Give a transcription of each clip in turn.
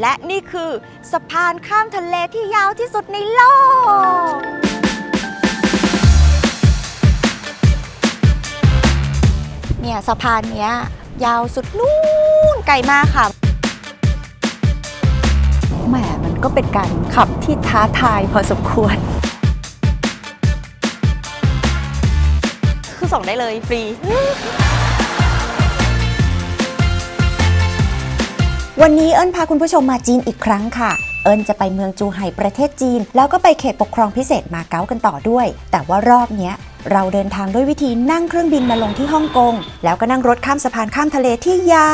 และนี่คือสะพานข้ามทะเลที่ยาวที่สุดในโลก เนี่ยสะพานเนี้ยยาวสุดนู่นไกลมากค่ะ แหมมันก็เป็นการขับที่ท้าทายพอสมควร คือส่งได้เลยฟรี วันนี้เอิญพาคุณผู้ชมมาจีนอีกครั้งค่ะ เอิญจะไปเมืองจูไห่ประเทศจีน แล้วก็ไปเขตปกครองพิเศษมาเก๊ากันต่อด้วย แต่ว่ารอบเนี้ยเราเดินทางด้วยวิธีนั่งเครื่องบินมาลงที่ฮ่องกง แล้วก็นั่งรถข้ามสะพานข้ามทะเลที่ยา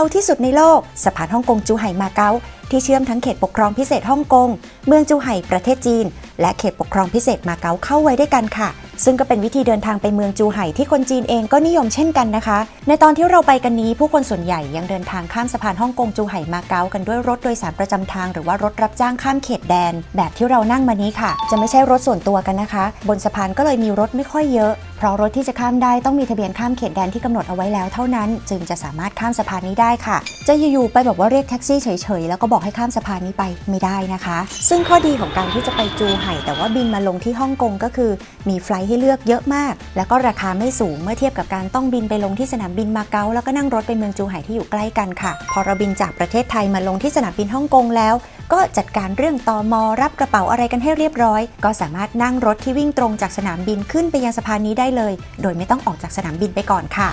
วที่สุดในโลก สะพานฮ่องกงจูไห่มาเก๊าที่เชื่อมทั้งเขตปกครองพิเศษฮ่องกง เมืองจูไห่ประเทศจีน และเขตปกครองพิเศษมาเก๊าเข้าไว้ด้วยกันค่ะ ซึ่งก็เป็นวิธีเดินทางไปเมืองจูไห่ที่คนจีนเองก็นิยมเช่นกันนะคะ ในตอนที่เราไปกันนี้ผู้คนส่วนใหญ่ยังเดินทางข้ามสะพานฮ่องกงจูไห่มาเก๊ากันด้วยรถโดยสารประจำทาง หรือว่ารถรับจ้างข้ามเขตแดน แบบที่เรานั่งมานี้ค่ะ จะไม่ใช่รถส่วนตัวกันนะคะ บนสะพานก็เลยมีรถไม่ค่อยเยอะเพราะรถที่จะข้ามได้ต้องมีทะเบียนข้ามเขตแดนที่กำหนดเอาไว้แล้วเท่านั้น จึงจะสามารถข้ามสะพานนี้ได้ค่ะ จะอยู่ๆไปแบบว่าเรียกแท็กซี่เฉยๆ แล้วก็บอกให้ข้ามสะพานนี้ไปไม่ได้นะคะ ซึ่งข้อดีของการที่จะไปจูไห่แต่ว่าบินมาลงที่ฮ่องกงก็คือ มีไฟลท์ให้เลือกเยอะมาก แล้วก็ราคาไม่สูงเมื่อเทียบกับการต้องบินไปลงที่สนามบินมาเก๊าแล้วก็นั่งรถไปเมืองจูไห่ที่อยู่ใกล้กันค่ะ พอเราบินจากประเทศไทยมาลงที่สนามบินฮ่องกงแล้ว ก็จัดการเรื่องตอมอรับกระเป๋าอะไรกันให้เรียบร้อย ก็สามารถนั่งรถที่วิ่งตรงจากสนามบินขึ้นไปยังสะพานนี้ได้เลย โดยไม่ต้องออกจากสนามบินไปก่อนค่ะ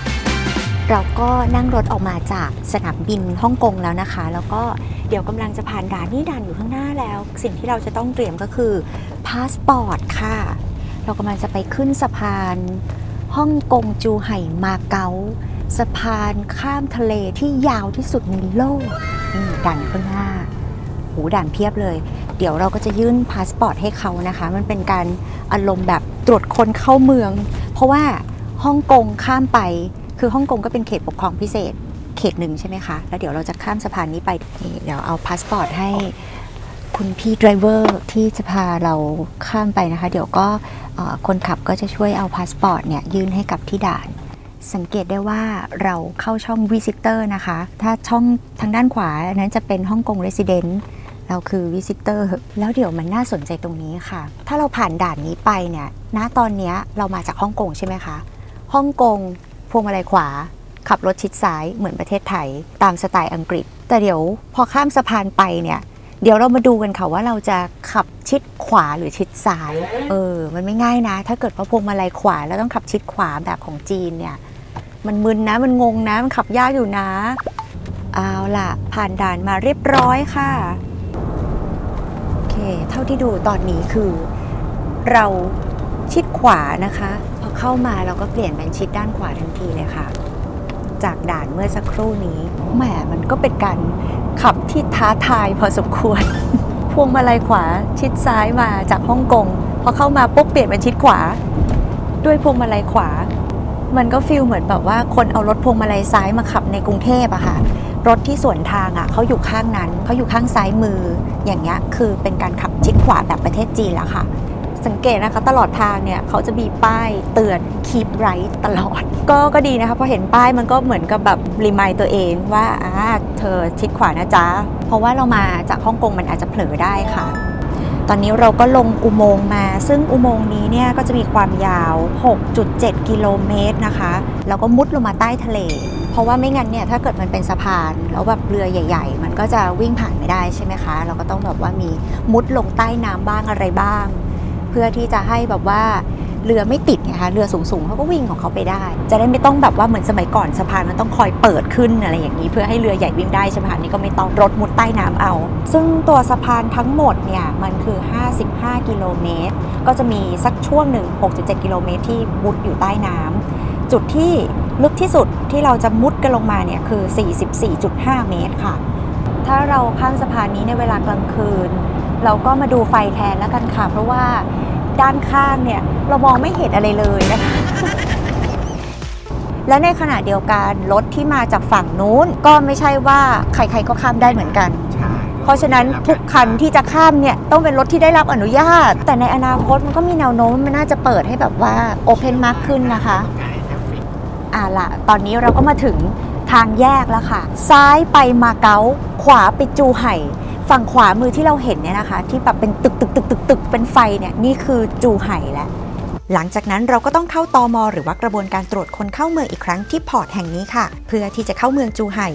เราก็นั่งรถออกมาจากสนามบินฮ่องกงแล้วนะคะ แล้วก็เดี๋ยวกำลังจะผ่านด่านนี่ด่านอยู่ข้างหน้าแล้ว สิ่งที่เราจะต้องเตรียมก็คือพาสปอร์ตค่ะ เรากำลังจะไปขึ้นสะพานฮ่องกงจูไห่มาเก๊าสะพานข้ามทะเลที่ยาวที่สุดในโลกนี่ด่านข้างหน้าหูด่านเพียบเลย เดี๋ยวเราก็จะยื่นพาสปอร์ตให้เขานะคะ มันเป็นการอารมณ์แบบตรวจคนเข้าเมือง ราะว่าฮ่องกงข้ามไป คือฮ่องกงก็เป็นเขตปกครองพิเศษเขตหนึ่งใช่ไหมคะ แล้วเดี๋ยวเราจะข้ามสะพานนี้ไปนี่เดี๋ยวเอาพาสปอร์ตให้คุณพี่ไดรเวอร์ที่จะพาเราข้ามไปนะคะ เดี๋ยวก็คนขับก็จะช่วยเอาพาสปอร์ตเนี่ยยื่นให้กับที่ด่าน สังเกตได้ว่าเราเข้าช่อง Visitor นะคะ ถ้าช่องทางด้านขวานั้นจะเป็นฮ่องกง Resident เราคือ Visitor แล้วเดี๋ยวมันน่าสนใจตรงนี้ค่ะ ถ้าเราผ่านด่านนี้ไปเนี่ยณตอนนี้เรามาจากฮ่องกงใช่ไหมคะฮ่องกงพวงมาลัยขวา ขับรถชิดซ้ายเหมือนประเทศไทย ตามสไตล์อังกฤษ แต่เดี๋ยวพอข้ามสะพานไปเนี่ยเดี๋ยวเรามาดูกันค่ะว่าเราจะขับชิดขวาหรือชิดซ้าย เออ มันไม่ง่ายนะ ถ้าเกิดว่าพวงมาลัยขวาแล้วต้องขับชิดขวาแบบของจีนเนี่ย มันมึนนะ มันงงนะ มันขับยากอยู่นะ เอาล่ะ ผ่านด่านมาเรียบร้อยค่ะ เท่าที่ดูตอนนี้คือ เราชิดขวานะคะพอเข้ามาเราก็เปลี่ยนเป็นชิดด้านขวาทันทีเลยค่ะ จากด่านเมื่อสักครู่นี้แหมมันก็เป็นการขับที่ท้าทายพอสมควร พวงมาลัยขวาชิดซ้ายมาจากฮ่องกงพอเข้ามาปุ๊บเปลี่ยนเป็นชิดขวา ด้วยพวงมาลัยขวา มันก็ฟีลเหมือนแบบว่าคนเอารถพวงมาลัยซ้ายมาขับในกรุงเทพอะค่ะรถที่สวนทางอะ เขาอยู่ข้างนั้นเขาอยู่ข้างซ้ายมือ อย่างเงี้ยคือเป็นการขับชิดขวาแบบประเทศจีนแล้วค่ะ สังเกตนะคะตลอดทางเนี่ยเขาจะมีป้ายเตือน keep right ตลอด ก็ก็ดีนะคะพอเห็นป้ายมันก็เหมือนกับแบบรีมายตัวเองว่าอ่าเธอชิดขวานะจ๊ะ เพราะว่าเรามาจากฮ่องกงมันอาจจะเผลอได้ค่ะตอนนี้เราก็ลงอุโมงค์มา ซึ่งอุโมงค์นี้เนี่ยก็จะมีความยาว 6.7 กิโลเมตรนะคะ แล้วก็มุดลงมาใต้ทะเล เพราะว่าไม่งั้นเนี่ยถ้าเกิดมันเป็นสะพานแล้วแบบเรือใหญ่ ๆ มันก็จะวิ่งผ่านไม่ได้ใช่ไหมคะ เราก็ต้องแบบว่ามีมุดลงใต้น้ำบ้างอะไรบ้าง เพื่อที่จะให้แบบว่าเรือไม่ติดไงคะเรือสูงๆเขาก็วิ่งของเขาไปได้ จะได้ไม่ต้องแบบว่าเหมือนสมัยก่อนสะพานมันต้องคอยเปิดขึ้นอะไรอย่างนี้ เพื่อให้เรือใหญ่วิ่งได้ใช่ไหมคะนี่ก็ไม่ต้องรถมุดใต้น้ำเอา ซึ่งตัวสะพานทั้งหมดเนี่ยมันคือ 55 กิโลเมตร ก็จะมีสักช่วงหนึ่ง 6.7 กิโลเมตรที่มุดอยู่ใต้น้ำจุดที่ ลึกที่สุดที่เราจะมุดกันลงมาเนี่ยคือ 44.5 เมตรค่ะ ถ้าเราข้ามสะพานนี้ในเวลากลางคืน เราก็มาดูไฟแทนแล้วกันค่ะ เพราะว่าด้านข้างเนี่ยเรามองไม่เห็นอะไรเลยนะคะและในขณะเดียวกันรถที่มาจากฝั่งนู้นก็ไม่ใช่ว่าใครๆก็ข้ามได้เหมือนกันใช่เพราะฉะนั้นทุกคันที่จะข้ามเนี่ยต้องเป็นรถที่ได้รับอนุญาต แต่ในอนาคตมันก็มีแนวโน้มมันน่าจะเปิดให้แบบว่าโอเพนมากขึ้นนะคะ อ่าละตอนนี้เราก็มาถึงทางแยกแล้วค่ะ ซ้ายไปมาเก๊าขวาไปจูไห่ฝั่งขวามือที่เราเห็นเนี่ยนะคะ ที่แบบเป็นตึกตึกตึกตึกตึกเป็นไฟเนี่ยนี่คือจูไห่แล้วหลังจากนั้นเราก็ต้องเข้าตอมหรือว่ากระบวนการตรวจคนเข้าเมืองอีกครั้งที่พอร์ตแห่งนี้ค่ะ เพื่อที่จะเข้าเมืองจูไห่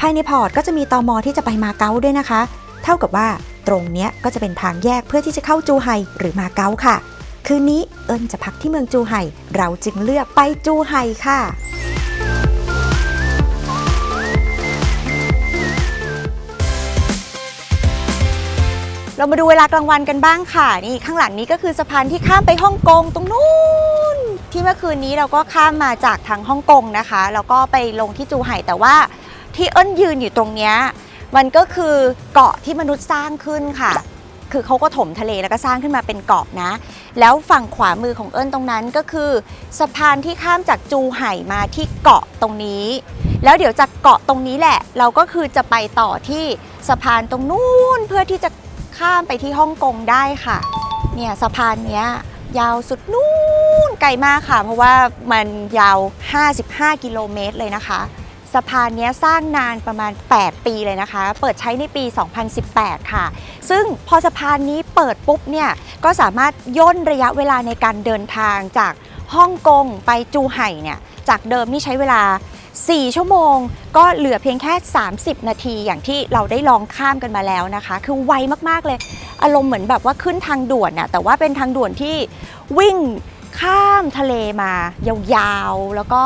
ภายในพอร์ตก็จะมีตอมที่จะไปมาเก๊าด้วยนะคะ เท่ากับว่าตรงเนี้ยก็จะเป็นทางแยกเพื่อที่จะเข้าจูไห่หรือมาเก๊าค่ะ คืนนี้เอิญจะพักที่เมืองจูไห่ เราจึงเลือกไปจูไห่ค่ะ เรามาดูเวลากลางวันกันบ้างค่ะ นี่ข้างหลังนี้ก็คือสะพานที่ข้ามไปฮ่องกงตรงนู้น ที่เมื่อคืนนี้เราก็ข้ามมาจากทางฮ่องกงนะคะ แล้วก็ไปลงที่จูไห่แต่ว่าที่เอิ้นยืนอยู่ตรงเนี้ยมันก็คือเกาะที่มนุษย์สร้างขึ้นค่ะ คือเขาก็ถมทะเลแล้วก็สร้างขึ้นมาเป็นเกาะนะ แล้วฝั่งขวามือของเอิญตรงนั้นก็คือ สะพานที่ข้ามจากจูไห่มาที่เกาะตรงนี้ แล้วเดี๋ยวจากเกาะตรงนี้แหละ เราก็คือจะไปต่อที่สะพานตรงนู้นเพื่อที่จะข้ามไปที่ฮ่องกงได้ค่ะ เนี่ยสะพานเนี้ยยาวสุดนู้นไกลมากค่ะ เพราะว่ามันยาว 55 กิโลเมตรเลยนะคะ สะพานนี้สร้างนานประมาณ 8 ปีเลยนะคะ เปิดใช้ในปี 2018 ค่ะ ซึ่งพอสะพานนี้เปิดปุ๊บเนี่ยก็สามารถย่นระยะเวลาในการเดินทางจากฮ่องกงไปจูไห่เนี่ยจากเดิมนี่ใช้เวลา 4 ชั่วโมง ก็เหลือเพียงแค่ 30 นาทีอย่างที่เราได้ลองข้ามกันมาแล้วนะคะ คือไวมากๆเลย อารมณ์เหมือนแบบว่าขึ้นทางด่วนน่ะแต่ว่าเป็นทางด่วนที่วิ่งข้ามทะเลมายาวๆ แล้วก็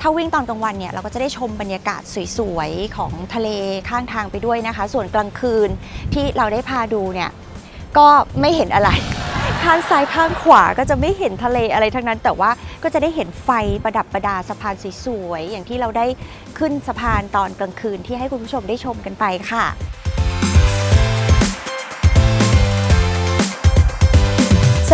ถ้าวิ่งตอนกลางวันเนี่ยเราก็จะได้ชมบรรยากาศสวยๆ ของทะเลข้างทางไปด้วยนะคะ ส่วนกลางคืนที่เราได้พาดูเนี่ยก็ไม่เห็นอะไร ข้างซ้ายข้างขวาก็จะไม่เห็นทะเลอะไรทั้งนั้น แต่ว่าก็จะได้เห็นไฟประดับประดาสะพานสวยๆอย่างที่เราได้ขึ้นสะพานตอนกลางคืนที่ให้คุณผู้ชมได้ชมกันไปค่ะ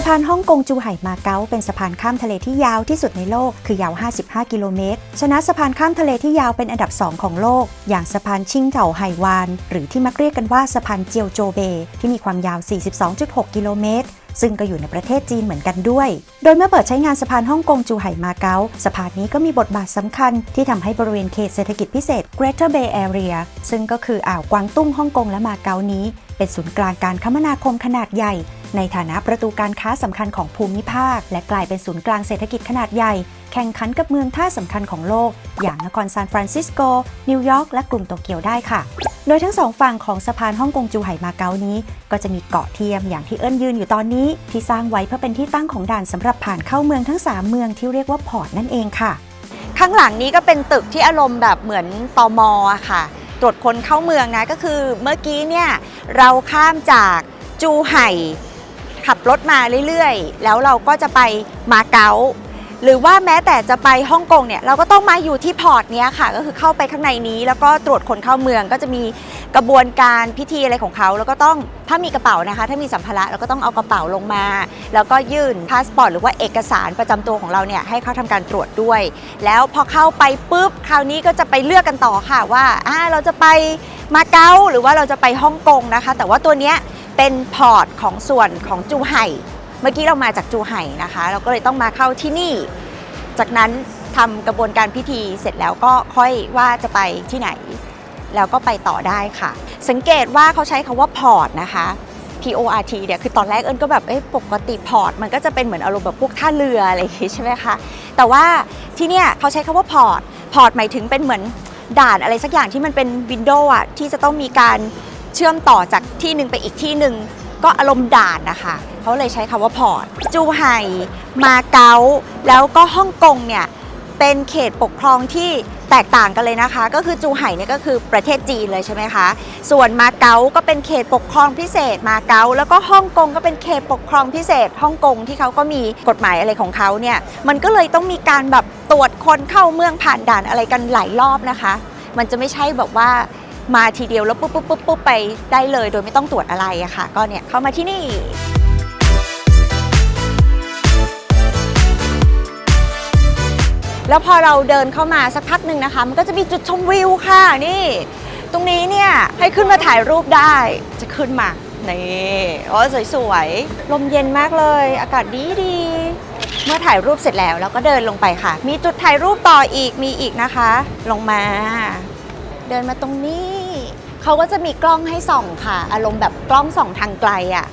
พานฮ่องกงจูไห่มาเก๊าเป็นสะพานข้ามทะเลที่ยาวที่สุดในโลก คือยาว 55 กิโลเมตร ชนะสะพานข้ามทะเลที่ยาวเป็นอันดับ 2 ของโลก อย่างสะพานชิงเถาไหวาน หรือที่มักเรียกกันว่าสะพานเจียวโจเบ ที่มีความยาว 42.6 กิโลเมตรซึ่งก็อยู่ในประเทศจีนเหมือนกันด้วย โดยเมื่อเปิดใช้งานสะพานฮ่องกงจูไห่มาเก๊าสะพานนี้ก็มีบทบาทสำคัญที่ทำให้บริเวณเขตเศรษฐกิจพิเศษ Greater Bay Area ซึ่งก็คืออ่าวกวางตุ้งฮ่องกงและมาเก๊านี้ เป็นศูนย์กลางการคมนาคมขนาดใหญ่ ในฐานะประตูการค้าสำคัญของภูมิภาค และกลายเป็นศูนย์กลางเศรษฐกิจขนาดใหญ่ แข่งขันกับเมืองท่าสำคัญของโลก อย่างนครซานฟรานซิสโก นิวยอร์กและกรุงโตเกียวได้ค่ะ โดยทั้งสองฝั่งของสะพานฮ่องกงจูไห่มาเก๊านี้ ก็จะมีเกาะเทียมอย่างที่เอิ้นยืนอยู่ตอนนี้ ที่สร้างไว้เพื่อเป็นที่ตั้งของด่านสำหรับผ่านเข้าเมืองทั้งสามเมืองที่เรียกว่าพอร์ตนั่นเองค่ะ ข้างหลังนี้ก็เป็นตึกที่อารมณ์แบบเหมือนตอมอะค่ะ ตรวจคนเข้าเมืองนะก็คือเมื่อกี้เนี่ยเราข้ามจากจูไห่ ขับรถมาเรื่อยๆ แล้วเราก็จะไปมาเก๊าหรือว่าแม้แต่จะไปฮ่องกงเนี่ยเราก็ต้องมาอยู่ที่พอร์ตเนี้ยค่ะ ก็คือเข้าไปข้างในนี้ แล้วก็ตรวจคนเข้าเมืองก็จะมีกระบวนการพิธีอะไรของเขา แล้วก็ต้องถ้ามีกระเป๋านะคะ ถ้ามีสัมภาระเราก็ต้องเอากระเป๋าลงมา แล้วก็ยื่นพาสปอร์ตหรือว่าเอกสารประจำตัวของเราเนี่ยให้เขาทำการตรวจด้วย แล้วพอเข้าไปปุ๊บคราวนี้ก็จะไปเลือกกันต่อค่ะว่าอ่าเราจะไปมาเก๊าหรือว่าเราจะไปฮ่องกงนะคะ แต่ว่าตัวเนี้ย เป็นพอร์ตของส่วนของจูไห่เมื่อกี้เรามาจากจูไห่นะคะ เราก็เลยต้องมาเข้าที่นี่ จากนั้นทำกระบวนการพิธีเสร็จแล้วก็ค่อยว่าจะไปที่ไหน แล้วก็ไปต่อได้ค่ะ สังเกตว่าเขาใช้คาว่าพอร์ตนะคะ P O R T เนี่ยคือตอนแรกเอิญก็แบบเอ้ปกติพอร์ตมันก็จะเป็นเหมือนอารมณ์แบบพวกท่าเรืออะไรอย่างงี้ใช่ไหมคะแต่ว่าที่เนี่ยเขาใช้คาว่าพอร์ตพอร์ตหมายถึงเป็นเหมือนด่านอะไรสักอย่างที่มันเป็นวินโดว์อะที่จะต้องมีการ เชื่อมต่อจากที่หนึ่งไปอีกที่หนึ่งก็อารมณ์ด่านนะคะเขาเลยใช้คำว่าพอร์ตจูไห่มาเก๊าแล้วก็ฮ่องกงเนี่ยเป็นเขตปกครองที่แตกต่างกันเลยนะคะ ก็คือจูไห่เนี่ยก็คือประเทศจีนเลยใช่ไหมคะส่วนมาเก๊าก็เป็นเขตปกครองพิเศษมาเก๊าแล้วก็ฮ่องกงก็เป็นเขตปกครองพิเศษฮ่องกงที่เขาก็มีกฎหมายอะไรของเขาเนี่ยมันก็เลยต้องมีการแบบตรวจคนเข้าเมืองผ่านด่านอะไรกันหลายรอบนะคะ มันจะไม่ใช่แบบว่า มาทีเดียวแล้วปุ๊บปุ๊บปุ๊บปุ๊บไปได้เลย โดยไม่ต้องตรวจอะไรอะค่ะ ก็เนี่ยเข้ามาที่นี่แล้วพอเราเดินเข้ามาสักพักหนึ่งนะคะ มันก็จะมีจุดชมวิวค่ะนี่ ตรงนี้เนี่ยให้ขึ้นมาถ่ายรูปได้จะขึ้นมานี่โอ้สวยๆลมเย็นมากเลย อากาศดีดีเมื่อถ่ายรูปเสร็จแล้วเราก็เดินลงไปค่ะ มีจุดถ่ายรูปต่ออีกมีอีกนะคะ ลงมา เดินมาตรงนี้ เขาก็จะมีกล้องให้ส่องค่ะ อารมณ์แบบกล้องส่องทางไกลอะ่ะ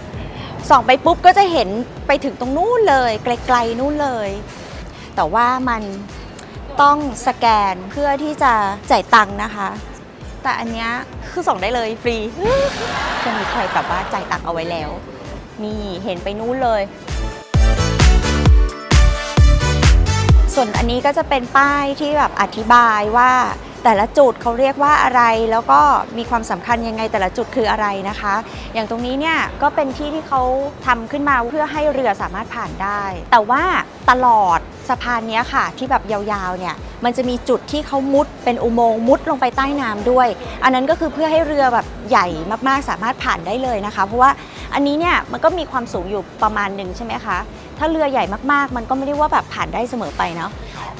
ส่องไปปุ๊บก็จะเห็นไปถึงตรงนู้นเลย ไกลๆนู้นเลย แต่ว่ามันต้องสแกนเพื่อที่จะจ่ายตังค์นะคะ แต่อันเนี้ยคือส่องได้เลยฟรีจะมีใครแบบว่าจ่ายตังค์เอาไว้แล้ว นี่เห็นไปนู้นเลย ส่วนอันนี้ก็จะเป็นป้ายที่แบบอธิบายว่า แต่ละจุดเขาเรียกว่าอะไรแล้วก็มีความสำคัญยังไงแต่ละจุดคืออะไรนะคะ อย่างตรงนี้เนี่ยก็เป็นที่ที่เขาทำขึ้นมาเพื่อให้เรือสามารถผ่านได้ แต่ว่าตลอดสะพานนี้ค่ะ ที่แบบยาวๆเนี่ยมันจะมีจุดที่เขามุดเป็นอุโมงค์มุดลงไปใต้น้ำด้วย อันนั้นก็คือเพื่อให้เรือแบบใหญ่มากๆสามารถผ่านได้เลยนะคะ เพราะว่าอันนี้เนี่ยมันก็มีความสูงอยู่ประมาณหนึ่งใช่ไหมคะถ้าเรือใหญ่มากๆ มันก็ไม่ได้ว่าแบบผ่านได้เสมอไปเนาะ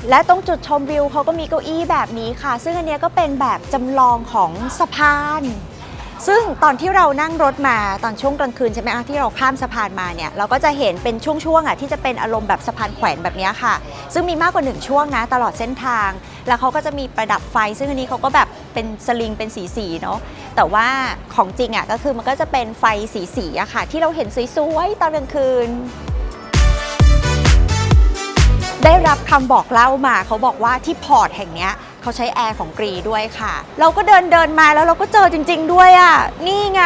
และตรงจุดชมวิวเขาก็มีเก้าอี้แบบนี้ค่ะ ซึ่งอันนี้ก็เป็นแบบจำลองของสะพาน ซึ่งตอนที่เรานั่งรถมาตอนช่วงกลางคืนใช่ไหมคะที่เราข้ามสะพานมาเนี่ยเราก็จะเห็นเป็นช่วงๆอะที่จะเป็นอารมณ์แบบสะพานแขวนแบบนี้ค่ะ ซึ่งมีมากกว่าหนึ่งช่วงนะตลอดเส้นทาง แล้วเขาก็จะมีประดับไฟ ซึ่งอันนี้เขาก็แบบเป็นสลิงเป็นสีๆเนาะแต่ว่าของจริงอะก็คือมันก็จะเป็นไฟสีๆอะค่ะ ที่เราเห็นสวยๆตอนกลางคืน ได้รับคำบอกเล่ามาเขาบอกว่าที่พอร์ตแห่งเนี้ยเขาใช้แอร์ของกรีด้วยค่ะ เราก็เดินเดินมาแล้วเราก็เจอจริง ๆ ด้วยอะ่ะ นี่ไง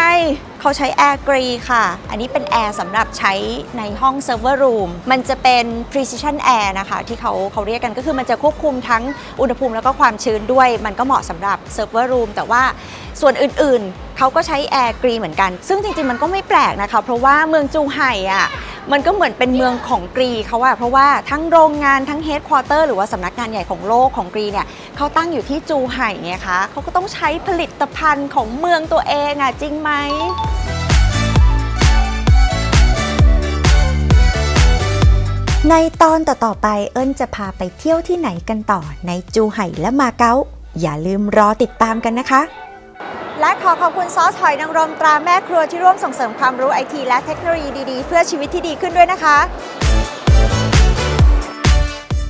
เขาใช้แอร์กรีค่ะ อันนี้เป็นแอร์สำหรับใช้ในห้องเซิร์ฟเวอร์รูม มันจะเป็น precision air นะคะ ที่เขาเขาเรียกกันก็คือมันจะควบคุมทั้งอุณหภูมิแล้วก็ความชื้นด้วย มันก็เหมาะสำหรับเซิร์ฟเวอร์รูมแต่ว่าส่วนอื่นๆ เขาก็ใช้แอร์กรีเหมือนกัน ซึ่งจริงๆ มันก็ไม่แปลกนะคะ เพราะว่าเมืองจูไห่อะ มันก็เหมือนเป็นเมืองของกรีเขาอะเพราะว่าทั้งโรงงานทั้งเฮดควอเตอร์หรือว่าสำนักงานใหญ่ของโลกของกรีเนี่ยเขาตั้งอยู่ที่จูไห่ไงคะเขาก็ต้องใช้ผลิตภัณฑ์ของเมืองตัวเองอะจริงไหมในตอนต่อๆไปเอิญจะพาไปเที่ยวที่ไหนกันต่อในจูไห่และมาเก๊าอย่าลืมรอติดตามกันนะคะ และขอขอบคุณซอสหอยนางรมตราแม่ครัวที่ร่วมส่งเสริมความรู้ไอทีและเทคโนโลยีดีๆ เพื่อชีวิตที่ดีขึ้นด้วยนะคะ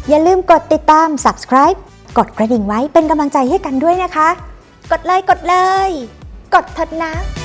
อย่าลืมกดติดตาม subscribe กดกระดิ่งไว้เป็นกำลังใจให้กันด้วยนะคะ กดเลยกดเลย กดเถิดนะ